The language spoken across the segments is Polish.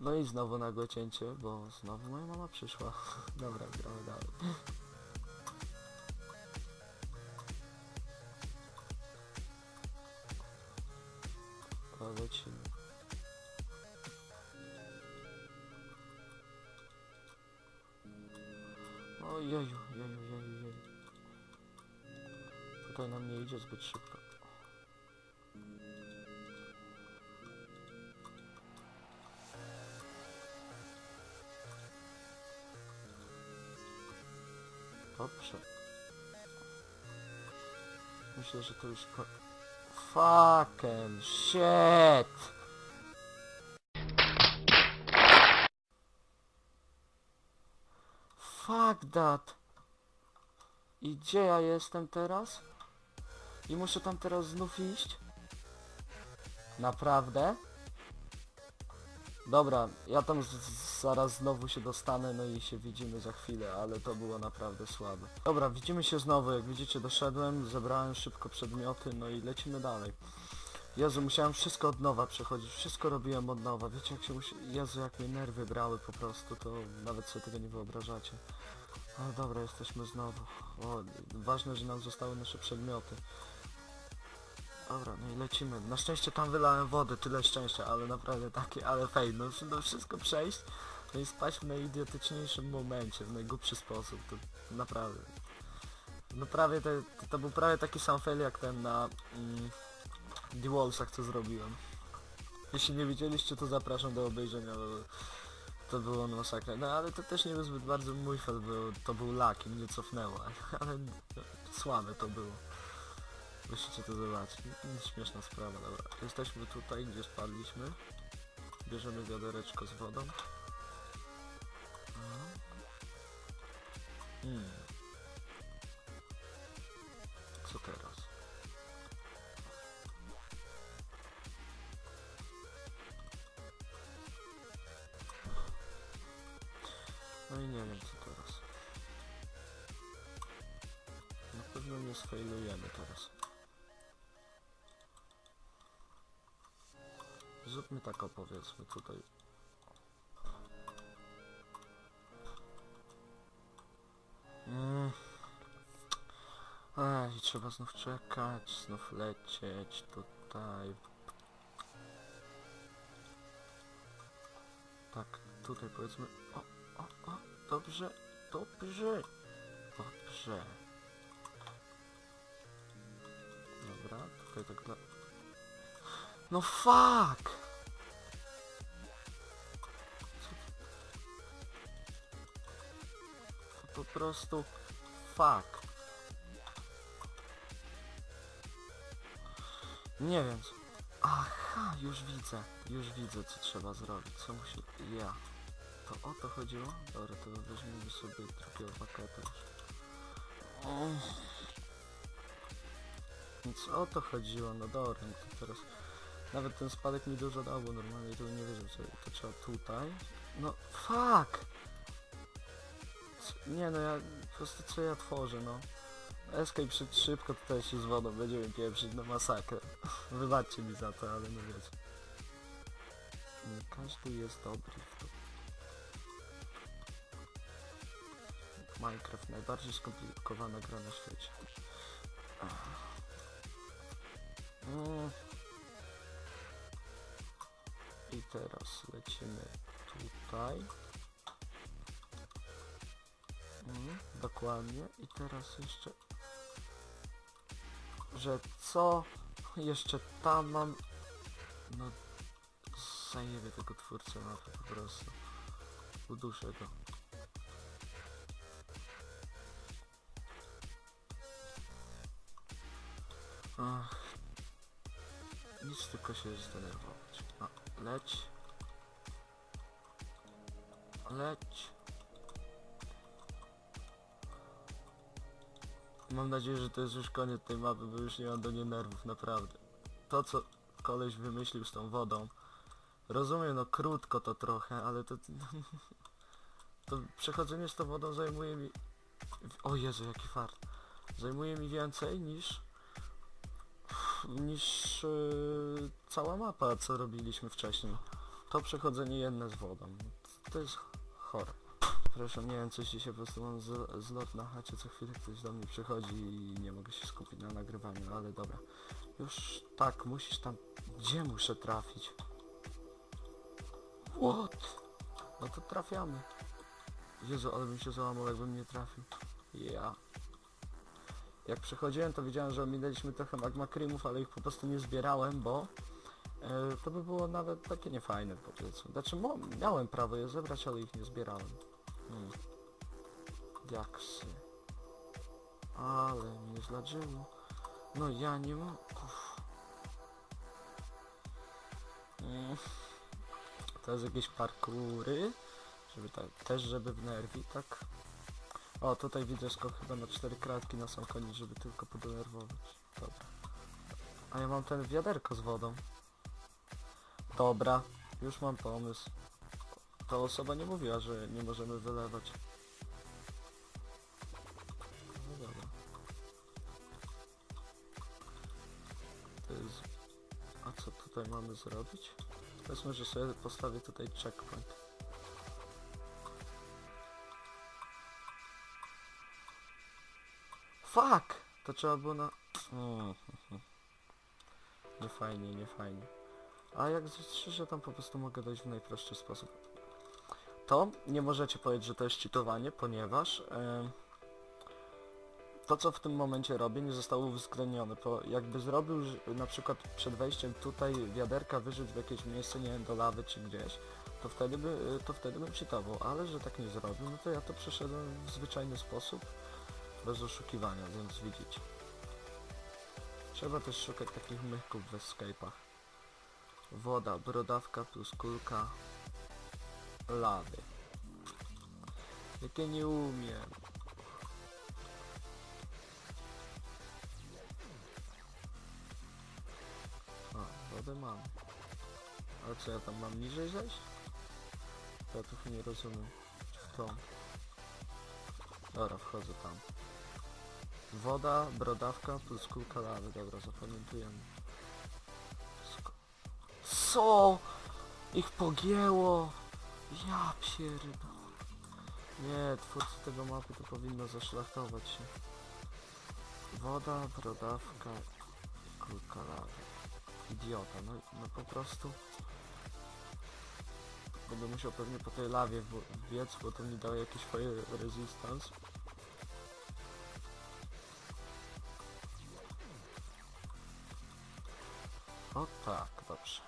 No i znowu nagłe cięcie, bo znowu moja mama przyszła. Dobra, gramy dalej. To lecimy. Ojeju, jeju, jeju, jeju. Tutaj nam nie idzie zbyt szybko. Dobrze. Myślę, że to już ko... Fucking shit! Fuck that! I gdzie ja jestem teraz? I muszę tam teraz znów iść? Naprawdę? Dobra, ja tam z- z- zaraz znowu się dostanę, no i się widzimy za chwilę, ale to było naprawdę słabe. Dobra, widzimy się znowu, jak widzicie doszedłem, zebrałem szybko przedmioty, no i lecimy dalej. Jezu, musiałem wszystko od nowa przechodzić, wszystko robiłem od nowa, wiecie jak się musi... Jezu, jak mnie nerwy brały po prostu, to nawet sobie tego nie wyobrażacie. Ale dobra, jesteśmy znowu. O, ważne, że nam zostały nasze przedmioty. Dobra, no i lecimy. Na szczęście tam wylałem wodę, tyle szczęścia, ale naprawdę takie, ale fej, no, no wszystko przejść, no i spać w najidiotyczniejszym momencie, w najgłupszy sposób, to naprawdę. No prawie te, to, to był prawie taki sam fail jak ten na mm, The Wallsach, co zrobiłem. Jeśli nie widzieliście, to zapraszam do obejrzenia, bo to było masakra. No ale to też nie był zbyt bardzo mój fail, bo to był lak i mnie cofnęło, ale no, słabe to było. Musicie to zobaczyć. Śmieszna sprawa, dobra. Jesteśmy tutaj, gdzie spadliśmy. Bierzemy wiadereczko z wodą. Hmm. Co teraz? No i nie wiem co teraz. Na pewno nie sfailujemy teraz. Zróbmy tak opowiedzmy tutaj. Mm. Ej, trzeba znów czekać, znów lecieć tutaj. Tak, tutaj powiedzmy. O, o, o, dobrze, dobrze, dobrze. Dobra, tutaj tak dla... No fuck! Prostu fuck. Nie wiem. Aha, już widzę. Już widzę co trzeba zrobić. Co musi... Ja. To o to chodziło? Dobra, to weźmiemy sobie drugiego. Uff. Więc o to chodziło, no dobra, no to teraz... Nawet ten spadek mi dużo dał, bo normalnie to nie wierzę, co to trzeba tutaj. No, fuck! Nie no, ja po prostu co ja tworzę, no. Escape szybko, szybko tutaj się z wodą będziemy pieprzyć na masakrę. Wybaczcie mi za to, ale no wiecie. Nie każdy jest dobry w to. Minecraft najbardziej skomplikowana gra na świecie. I teraz lecimy tutaj. Dokładnie. I teraz jeszcze... Że co? Jeszcze tam mam... No... Zajebie tego twórcę mapy po prostu. Uduszę go. Ach. Nic tylko się zdenerwować. A, leć. Leć. Mam nadzieję, że to jest już koniec tej mapy, bo już nie mam do niej nerwów, naprawdę. To co koleś wymyślił z tą wodą. Rozumiem, no krótko to trochę, ale to... To przechodzenie z tą wodą zajmuje mi... O Jezu, jaki fart. Zajmuje mi więcej niż niż yy, cała mapa, co robiliśmy wcześniej. to przechodzenie jedne z wodą. To jest chore. Proszę, nie wiem, coś dzisiaj po prostu mam z, zlot na chacie, co chwilę ktoś do mnie przychodzi i nie mogę się skupić na nagrywaniu, ale dobra. Już tak, musisz tam... Gdzie muszę trafić? What? No to trafiamy. Jezu, ale bym się załamał, jakbym nie trafił. Ja. Jak przechodziłem, to widziałem, że minęliśmy trochę magma creamów, ale ich po prostu nie zbierałem, bo e, to by było nawet takie niefajne, powiedzmy. Znaczy, miałem prawo je zebrać, ale ich nie zbierałem. Hmm. Diaksy. Ale mnie zladziło. No ja nie mam... Mm. Jest jakieś parkury. Żeby tak, też żeby wnerwić, tak? O, tutaj widzę skok chyba na cztery kratki na sam koniec, żeby tylko podenerwować. Dobra. A ja mam ten wiaderko z wodą. Dobra, już mam pomysł. Ta osoba nie mówiła, że nie możemy wylewać. No dobra. To jest... A co tutaj mamy zrobić? Powiedzmy, że sobie postawię tutaj checkpoint. Fuck! To trzeba było na... Mm. Nie fajnie, nie fajnie. A jak że tam po prostu mogę dojść w najprostszy sposób. To nie możecie powiedzieć, że to jest cheatowanie, ponieważ em, to co w tym momencie robię nie zostało uwzględnione, bo jakby zrobił na przykład przed wejściem tutaj wiaderka wyżyć w jakieś miejsce, nie wiem, do lawy czy gdzieś, to wtedy by, to wtedy bym cheatował, ale że tak nie zrobił, no to ja to przeszedłem w zwyczajny sposób, bez oszukiwania, więc widzicie. Trzeba też szukać takich mychków w escape'ach. Woda, brodawka plus kulka lawy. Jakie nie umiem. O, wodę mam. Ale co ja tam mam niżej zejść? To ja trochę nie rozumiem. Tą? Dobra, wchodzę tam. Woda, brodawka plus kulka lawy. Dobra, zapamiętujemy. Co? Ich pogięło! Ja pierdolę. Nie, twórcy tego mapy to powinno zaszlachtować się. Woda, brodawka, kulka lawy. Idiota, no, no po prostu. Będę musiał pewnie po tej lawie wbiec, bo to mi daje jakiś fire resistance. O tak, dobrze.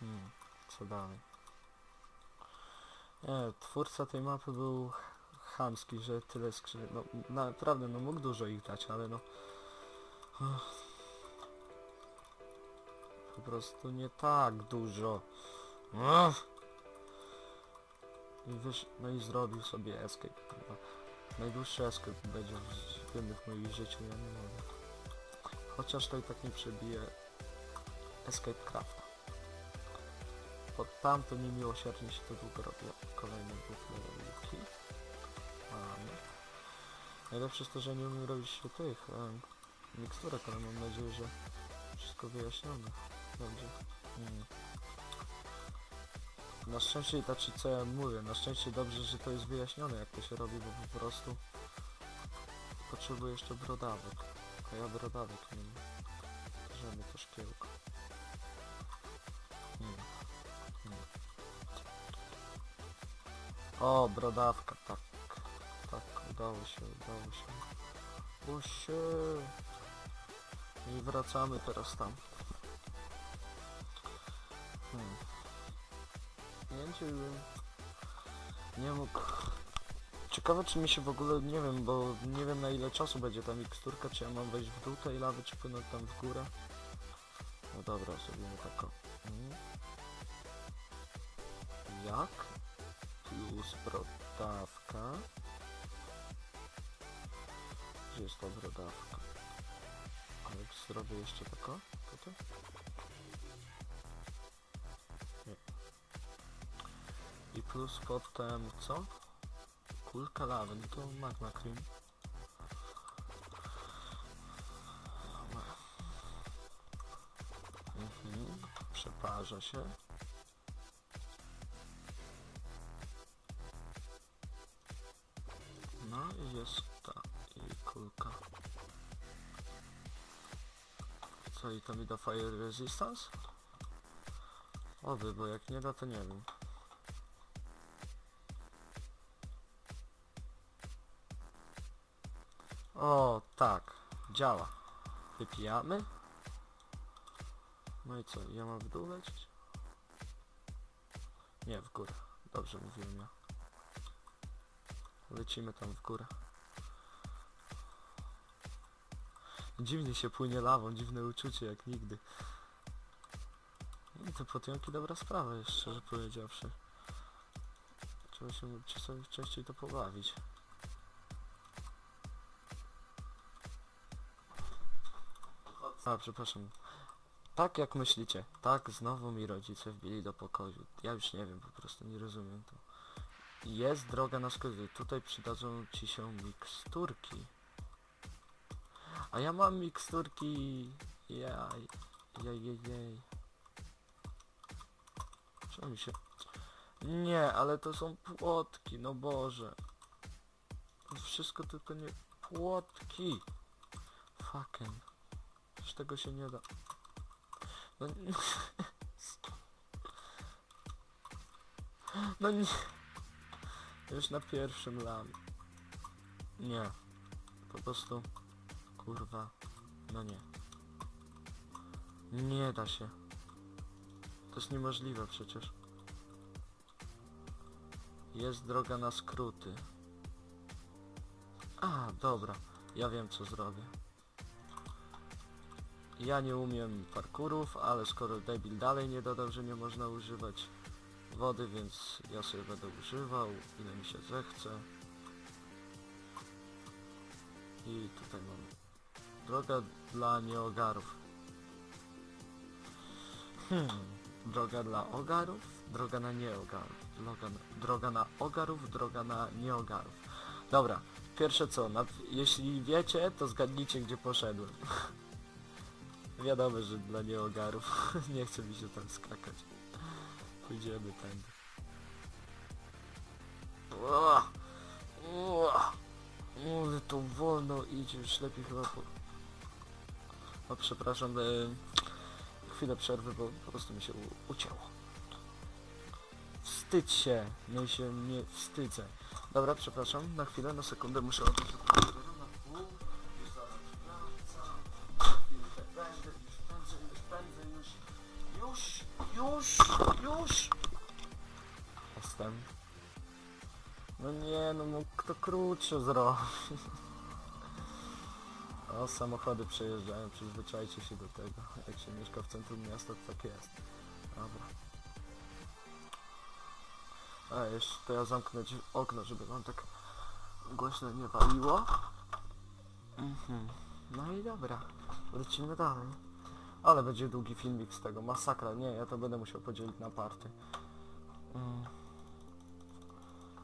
Hmm, co dalej? Nie, twórca tej mapy był ch- chamski, że tyle skrzynek. No naprawdę, no mógł dużo ich dać, ale no... Po prostu nie tak dużo. I wiesz, no i zrobił sobie escape. Najdłuższy escape będzie w, w moim życiu, ja nie mogę. Chociaż to i tak nie przebije escape crafta. Pod tamto niemiłosiernie się to długo robi. Kolejne butle Mamy. Najlepsze jest to, że nie umiem robić tych em, miksturek, ale mam nadzieję, że wszystko wyjaśnione będzie. Mm. Na szczęście, znaczy co ja mówię, na szczęście dobrze, że to jest wyjaśnione jak to się robi, bo po prostu potrzebuję jeszcze brodawek. A ja brodawek nie mam. Bierzemy to szkiełko. O, brodawka, tak. Tak, udało się, udało się. O się. I wracamy teraz tam. Hmm. Nie wiem, nie mógł... Ciekawe czy mi się w ogóle, nie wiem, bo nie wiem na ile czasu będzie ta miksturka, czy ja mam wejść w dół tej lawy, czy płynąć tam w górę. No dobra, zrobimy tak o. Mm. Jak? Brodawka. Gdzie jest ta brodawka? A jak zrobię jeszcze tako? Tutaj? Nie. I plus potem co? Kulka lawy, no to magma cream. Mhm, zdarza się. No jest ta kulka. Co i to mi da fire resistance? Oby, bo jak nie da to nie wiem. O, tak, działa. Wypijamy. No i co, ja mam w dół lecieć? Nie, w górę. Dobrze mówiłem ja. Lecimy tam w górę. Dziwnie się płynie lawą, dziwne uczucie jak nigdy. I te potionki dobra sprawa jest, szczerze powiedziawszy. Trzeba się czasami częściej to pobawić. A, przepraszam. Tak jak myślicie, tak znowu mi rodzice wbili do pokoju. Ja już nie wiem, po prostu nie rozumiem to. Jest droga na sklepy. Tutaj przydadzą ci się miksturki. A ja mam miksturki. Jaj. Jej, jej, jej. Czemu mi się... Nie, ale to są płotki, no Boże. Wszystko tylko nie płotki. Fucking. Już tego się nie da. No nie. No nie. Już na pierwszym lam. Nie. Po prostu. Kurwa. No nie. Nie da się. To jest niemożliwe przecież. Jest droga na skróty. A, dobra. Ja wiem co zrobię. Ja nie umiem parkurów, ale skoro debil dalej nie dodał, że nie można używać wody, więc ja sobie będę używał, ile mi się zechce. I tutaj mam droga dla nieogarów. Hmm, droga dla ogarów, droga na nieogarów. Droga na, droga na ogarów, droga na nieogarów. Dobra, pierwsze co, na, jeśli wiecie, to zgadnijcie gdzie poszedłem. Wiadomo, że dla nieogarów. nie chce mi się tam skakać. Pójdziemy tędy. Ua! Ale to wolno idzie, już lepiej chyba po... O, przepraszam, e... chwilę przerwy, bo po prostu mi się u- ucięło. Wstydź się, no się nie wstydzę. Dobra, przepraszam, na chwilę, na sekundę muszę odejść już! Jestem. No nie, no, no kto krótsze zrobi? O, samochody przejeżdżają, przyzwyczajcie się do tego. Jak się mieszka w centrum miasta, to tak jest. Dobra. A, jeszcze to ja drzwi- okno, żeby wam tak głośno nie waliło. Mhm. No i dobra, lecimy dalej. Ale będzie długi filmik z tego, masakra. Nie, ja to będę musiał podzielić na party. Mm.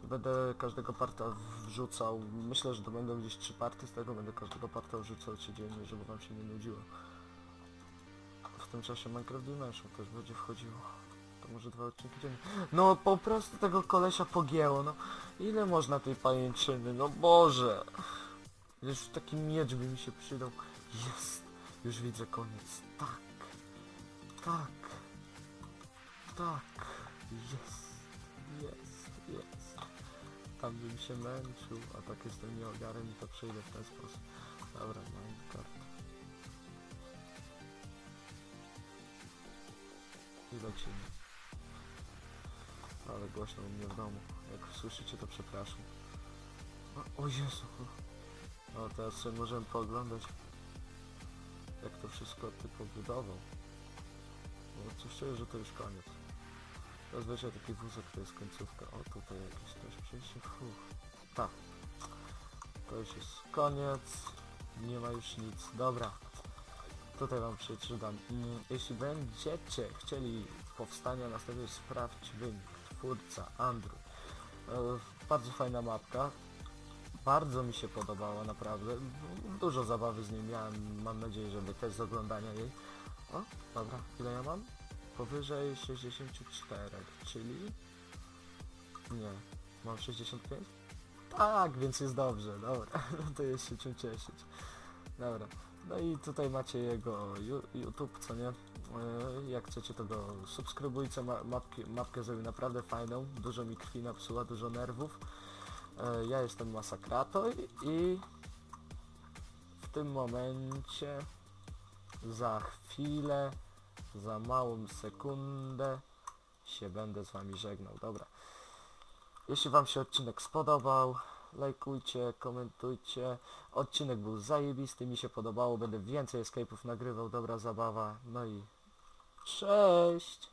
Będę każdego parta wrzucał. Myślę, że to będą gdzieś trzy party z tego, będę każdego parta wrzucał codziennie, żeby wam się nie nudziło. W tym czasie Minecraft Dimension też będzie wchodziło. To może dwa odcinki dziennie. No po prostu tego kolesia pogięło, no. Ile można tej pajęczyny, no Boże. Już taki miecz by mi się przydał. Jest. Już widzę koniec. Tak. Tak. Tak. Jest. Jest. Jest. Tam bym się męczył, a tak jestem nieogarem i to przejdę w ten sposób. Dobra, Minecraft. I lecimy. Ale głośno u mnie w domu. Jak słyszycie to przepraszam. O, o Jezu. No teraz sobie możemy pooglądać jak to wszystko ty pobudował. Bo coś czuję, że to już koniec. Teraz wiecie taki wózek to jest końcówka. O tutaj jakieś też przejście. Fuh. Tak. To już jest koniec. Nie ma już nic. Dobra. Tutaj wam przeczytam. Jeśli będziecie chcieli powstania następnie sprawdź wynik. Twórca Andrew. E, bardzo fajna mapka. Bardzo mi się podobała naprawdę. Dużo zabawy z niej miałem. Mam nadzieję, że też z oglądania jej. O, dobra, ile ja mam? powyżej 64, czyli... Nie, mam 65? Tak, więc jest dobrze, dobra, no to jest się czym cieszyć. Dobra, no i tutaj macie jego YouTube, co nie? E, Jak chcecie to go subskrybujcie, Ma mapki, mapkę zrobił naprawdę fajną, dużo mi krwi napsuła, dużo nerwów. E, Ja jestem Masakrator i w tym momencie za chwilę, za małą sekundę się będę z wami żegnał, dobra. Jeśli wam się odcinek spodobał, lajkujcie, komentujcie. Odcinek był zajebisty, mi się podobało, będę więcej escape'ów nagrywał, dobra zabawa. No i cześć!